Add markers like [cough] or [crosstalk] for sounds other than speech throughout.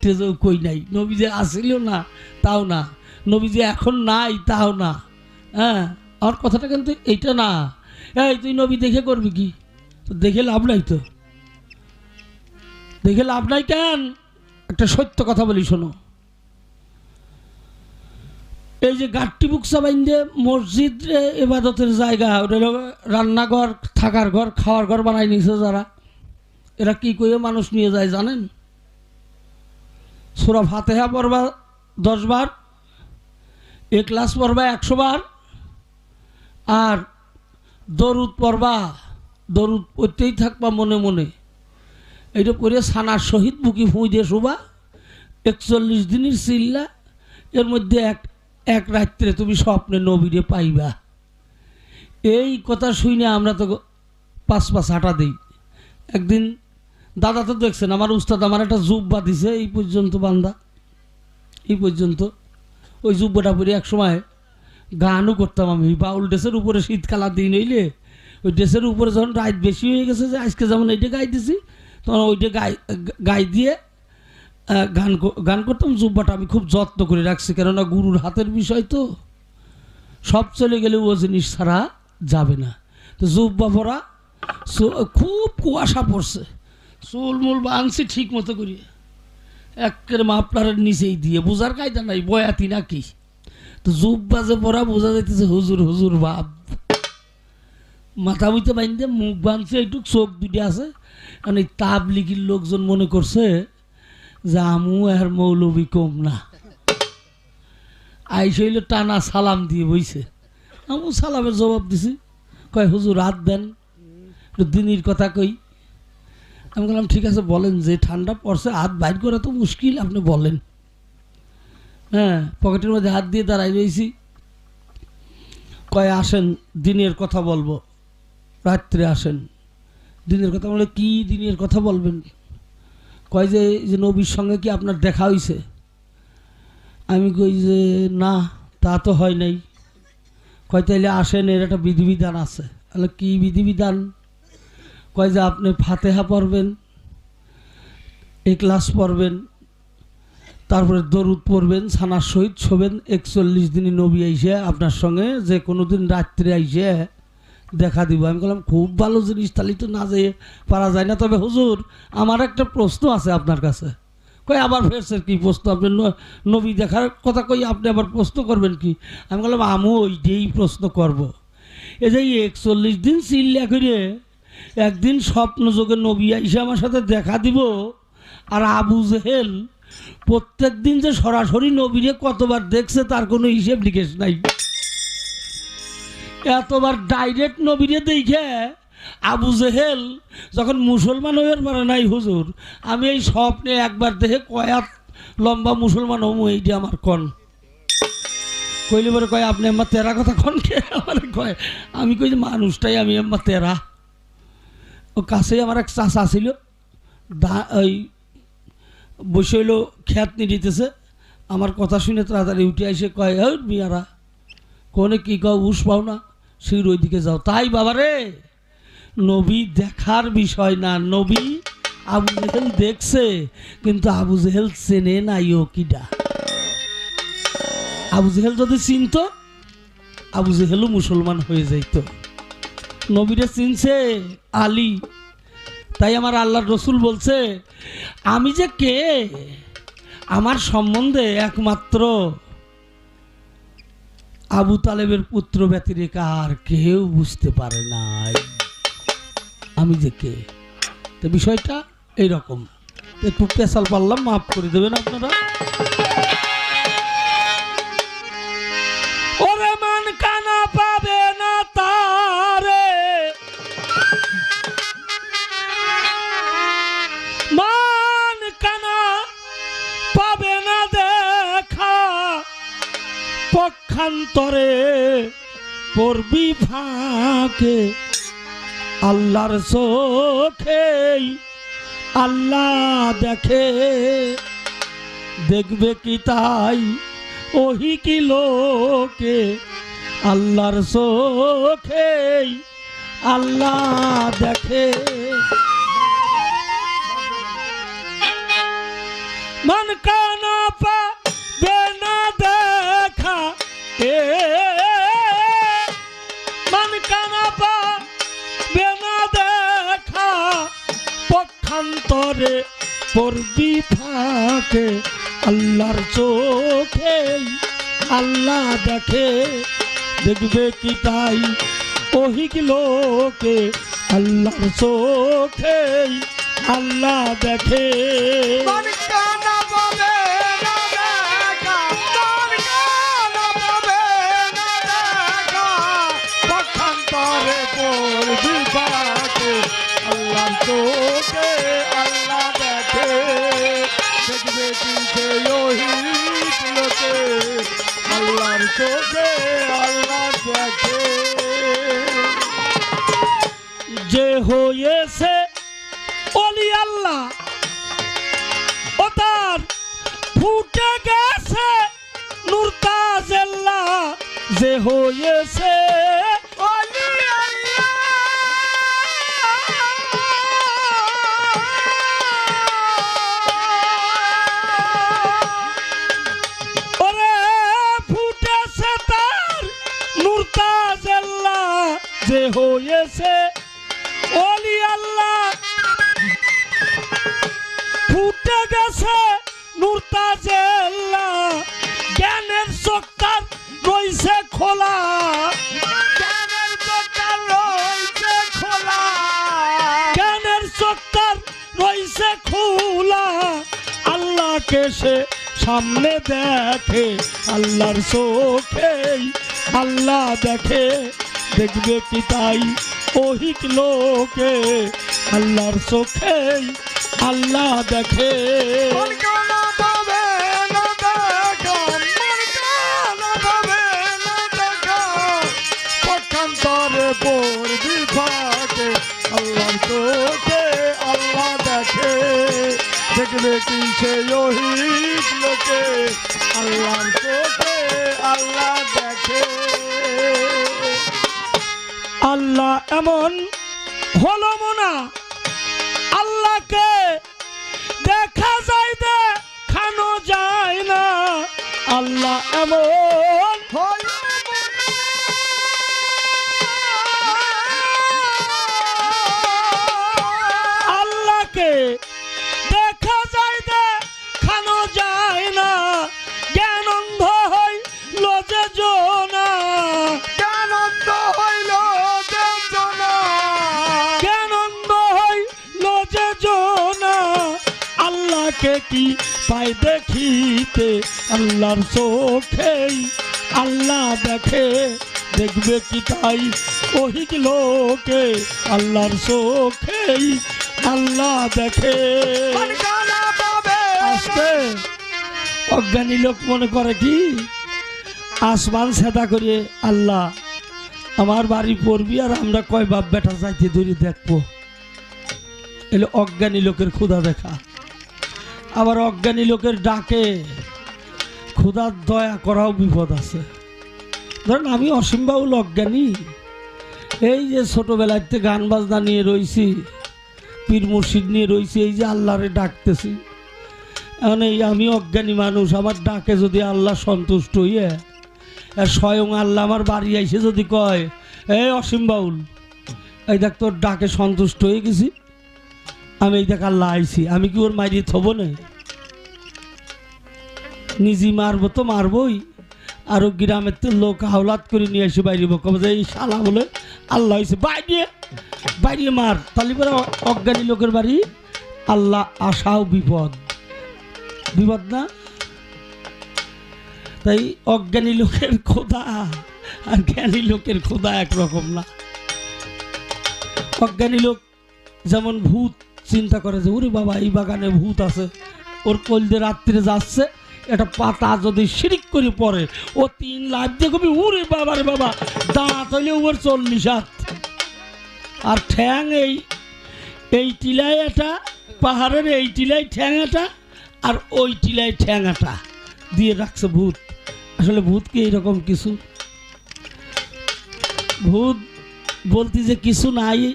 তেজও কই নাই। নবী যে আসিল না, তাও না। নবী যে এখন নাই, তাও না। হ্যাঁ আমার কথাটা কিন্তু এইটা না। এই, তুই নবী দেখে করবি কি? তো দেখে লাভ নাই তো। দেখে লাভ নাই কেন? একটা সত্য কথা বলি, শোনো। এই যে গাট্টি বুকসা বাইন্দে মসজিদ এবাদতের জায়গা রান্নাঘর, থাকার ঘর, খাওয়ার ঘর বানাই নিছে যারা। এরা কি করে মানুষ নিয়ে যায়, জানেন? সুরা ফাতেহা পড়বা দশ বার, এ ক্লাস পড়বা একশো বার, আর দরুদ পড়বা, দরুদ পড়তেই থাকবা মনে মনে। এইটা করে সানার সহিত বুকি ফুঁই দিয়ে শোবা, একচল্লিশ দিনের চিল্লা এর মধ্যে এক এক রাত্রে তুমি স্বপ্নে নবীরে পাইবা। এই কথা শুনে আমরা তো পাঁচ পাঁচ হাঁটা দিই। একদিন দাদা তো দেখছেন, আমার উস্তাদ আমার একটা জুব্বা দিছে, এই পর্যন্ত বান্দা, এই পর্যন্ত। ওই জুব্বাটা পরে এক সময় গানও করতাম আমি। বাউল ড্রেসের উপরে শীতকালা দিন হইলে, ওই ড্রেসের উপরে যখন রাত বেশি হয়ে গেছে যে আজকে যেমন এইটা গাইতেছি তখন ওইটা গাই গাই দিয়ে গান গান করতাম। জুব্বাটা আমি খুব যত্ন করে রাখছি, কেননা গুরুর হাতের বিষয় তো। সব চলে গেলে ও জিনিস ছাড়া যাবে না। তো জুব্বা পরা খুব কুয়াশা পড়ছে। চুল মুল বাংছি ঠিক মতো করি। একের মাপলারের নিচেই দিয়ে, বোঝার কায়দা নাই, বয়াতি নাকি? তো জুব্বা যে পরা বোঝা যাইতেছে, হুজুর হুজুর বাপ। মাথা বুঝতে বাইন্দে, মুখ বাঁধছে একটু চোখ দুটি আছে। কারণ এই তাবলিগির লোকজন মনে করছে যে আমু আর মৌলবী কম না। আইসে হইলে টানা সালাম দিয়ে বইছে। আমু সালামের জবাব দিছি। কয়, হুজুর রাত দেন। দিনের কথা কই। আমি বললাম, ঠিক আছে, বলেন, যে ঠান্ডা পড়ছে, হাত বাইর করা তো মুশকিল, আপনি বলেন। হ্যাঁ পকেটের মধ্যে হাত দিয়ে দাঁড়াই রয়েছি। কয়, আসেন, দিনের কথা বলব। রাত্রে আসেন। দিনের কথা বলে কি দিনের কথা বলবেন? কয় যে যে নবীর সঙ্গে কি আপনার দেখা হয়েছে আমি কই যে, না, তা তো হয় নাই। কয়, তাইলে আসেন, এর একটা বিধিবিধান আছে। তাহলে কী বিধিবিধান? কয় যে আপনি ফাতেহা পড়বেন ক্লাস পড়বেন, তারপরে দরুদ পড়বেন ছানার সহিত শোবেন, একচল্লিশ দিনই নবী আইসে আপনার সঙ্গে, যে কোনো দিন রাত্রে আইসে দেখা দিব। আমি বললাম, খুব ভালো জিনিস, তাহলে তো না যেয়ে পারা যায় না। তবে হুজুর, আমার একটা প্রশ্ন আছে আপনার কাছে। কই আবার ফেরছেন কি প্রশ্ন? আপনি নবী দেখার কথা কই, আপনি আবার প্রশ্ন করবেন কি? আমি বললাম, আমিও ওইটাই প্রশ্ন করব। এই যে একচল্লিশ দিন চিল্লা করে একদিন স্বপ্ন যোগে নবী আইসে আমার সাথে দেখা দিব আর আবু জেহেল প্রত্যেক দিন যে সরাসরি নবীরে কতবার দেখছে তার কোনো হিসেব নিকেশ নাই। এতবার ডাইরেক্ট নবীরে দেখে আবু জেহেল যখন মুসলমান হয়ে পারে নাই, হুজুর, আমি এই স্বপ্নে একবার দেখে কয়াত লম্বা মুসলমান হমু, এইটা আমার কন। কইলে বলে কয়, আপনি আমার তেরা কথা কন কে? [laughs] আমার কয়, আমি কই যে মানুষটাই আমি আমার তেরা। ও কাছেই আমার এক চাষা ছিল ওই বসে হইল, খ্যাত নিতেছে আমার কথা শুনে তাড়াতাড়ি উঠে এসে কয় হই মিয়ারা, কোনে কি কও উস পাও না সিঁড় ওইদিকে যাও। তাই বাবা রে, নবী দেখার বিষয় না, নবী আবু জেহেল দেখছে, কিন্তু আবু জেহেল চেনে নাই ও কিডা। আবু জেহেল যদি চিনত, আবু জেহেলও মুসলমান হয়ে যাইত। নবীরে চিনছে আলী। তাই আমার আল্লাহর রসুল বলছে, আমি যে কে? আমার সম্বন্ধে একমাত্র আবু তালেবের পুত্র ব্যতিরেকা আর কেউ বুঝতে পারে নাই। আমি যে কে? তো বিষয়টা এইরকম। একটু পেশাল পারলাম, মাফ করে দেবেন আপনারা। পক্ষান্তরে পড়বি ফাঁকে। আল্লাহর চোখে আল্লাহ দেখে। দেখবে কি তাই? ওহি কি লোকে? আল্লাহর চোখে আল্লাহ দেখে। মন কানা পক্ষান্তরে পড়বি ফাঁকে, আল্লাহর চোখে, আল্লাহ দেখে, দেখবে কি তাই? ওহিক লোকে, আল্লাহর চোখে, আল্লাহ দেখে। মন কানা লোকে আল্লাহর চোখে আল্লাহ দেখে যে হয়েছে অলি আল্লাহ। ও তার ফুটে গেছে নুরতাজেল্লা যে হয়েছে যে হয়েছে অলি আল্লাহ। ফুটে গেছে নুরতাজেল্লা জ্ঞানের চোখটার খোলা। রয়েছে খোলা। খোলা। সে সামনে দেখে, আল্লাহর চোখেই আল্লাহ দেখে। দেখবে কি তাই ওহিক লোকে। আল্লাহর চোখেই আল্লাহ দেখে। পড়বি ফাঁকে আল্লাহর চোখে আল্লাহ দেখে। দেখবে কি সে ওহিক লোকে, আল্লাহর চোখে আল্লাহ দেখে। আল্লাহ এমন হলো মোনা। আল্লাহকে দেখা যায় দেখানো যায় না। আল্লাহ এমন কি পাই দেখিতে? আল্লাহর চোখেই আল্লাহ দেখে। দেখবে কি তাই ওহিক লোকে? আল্লাহর চোখেই আল্লাহ দেখে। আসতে অজ্ঞানী লোক মনে করে কি? আসমান সেদা করে আল্লাহ আমার বাড়ি পড়বি আর আমরা কয় বাপ বেটা যাইতে ধরি দেখব। এলে অজ্ঞানী লোকের ক্ষুধা দেখা। আবার অজ্ঞানী লোকের ডাকে। ক্ষুধার দয়া করাও বিপদ আছে। ধরেন আমি অসীম অজ্ঞানী। এই যে ছোটোবেলাতে গান বাজনা নিয়ে রইছি, পীর মুর্শিদ নিয়ে রইছি, এই যে আল্লাহরে ডাকতেছি। এখন এই আমি অজ্ঞানী মানুষ, আমার ডাকে যদি আল্লাহ সন্তুষ্ট হইয়ে স্বয়ং আল্লাহ আমার বাড়ি আইসে যদি কয়, এই অসীম বাউল, এই দেখ তোর ডাকে সন্তুষ্ট হয়ে গেছি। আমি এই দেখ আল্লাহ আইছি, আমি কি ওর মাইরি থব না? নিজে মারবো তো মারবই। আরও গ্রামের তো লোক হাওলাত করে নিয়ে এসে বাইরিব কবে যে এই শালা বলে আল্লাহ হয়েছে বাইরে বাইরে মার। তাহলে পরে অজ্ঞানী লোকের বাড়ি, আল্লাহ আশাও বিপদ। বিপদ না? তাই অজ্ঞানী লোকের খোদা আর জ্ঞানী লোকের খোদা একরকম না। অজ্ঞানী লোক যেমন ভূত, চিন্তা করে যে, ওরে বাবা, এই বাগানে ভূত আছে। ওর কলদে রাত্রে যাচ্ছে একটা পাতা যদি শিরিক করে পড়ে, ও তিন লাখ দিয়ে কবি, উরে বাবা রে বাবা, দাঁত হইলে ওর চল্লিশ হাত। আর ঠ্যাং এই এই টিলায় এটা, পাহাড়ের এই টিলায় ঠ্যাং এটা, আর ওই টিলায় ঠ্যাং এটা। দিয়ে রাখছে ভূত। আসলে ভূতকে এইরকম কিছু? ভূত বলতে যে কিছু নাই,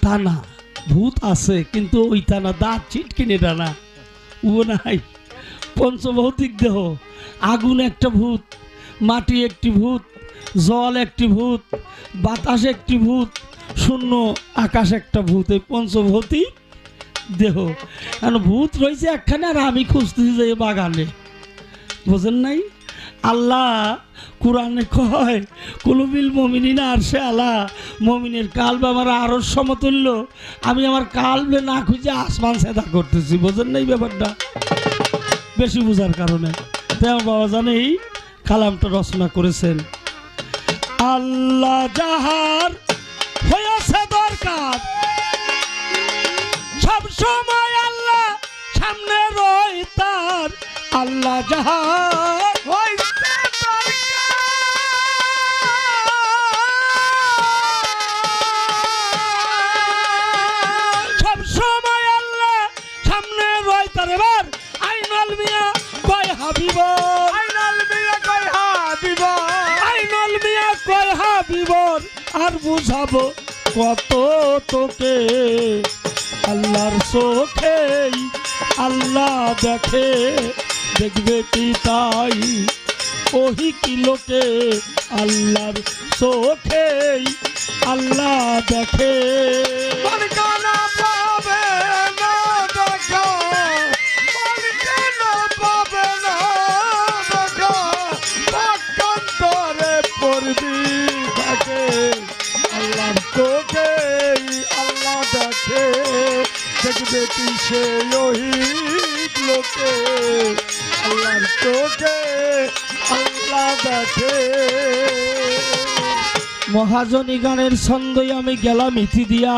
তা না। ভূত আছে, কিন্তু ওই তা না। দাঁত ছিটকিনে না। ও নাই। পঞ্চভৌতিক দেহ। আগুন একটা ভূত, মাটি একটি ভূত, জল একটি ভূত, বাতাস একটি ভূত, শূন্য, আকাশ একটা ভূত। এই পঞ্চভৌতিক দেহ। কারণ ভূত রয়েছে একখানে আর আমি খুঁজতেছি যে বাগানে। বোঝেন নাই? আল্লাহ কোরআনে কয় কুলুবিল মমিনিনা আর সে আল্লাহ মমিনের কালবে আমার আরও সমতুল্য। আমি আমার কালবে না খুঁজে আসমান সেদা করতেছি। বোঝেন নাই ব্যাপারটা? বেশি বোঝার কারণে। তাই আমার বাবা জানে এই কালামটা রচনা করেছেন। আল্লাহ জাহার হয়েছে দরকার, সব সময় আল্লাহ সামনে রয় তার। আল্লাহ যাহার বুঝাবো কত তোকে। আল্লাহর চোখেই আল্লাহ দেখে। দেখবে কি তাই? ওহি কি লোকে? আল্লাহর চোখেই আল্লাহ দেখে। মালিকানা দেখবে কিসে লোহিত লোকে? আল্লাহর আল্লাহ দেখে। মহাজনী গানের ছন্দই আমি গেলাম ইতি দিয়া।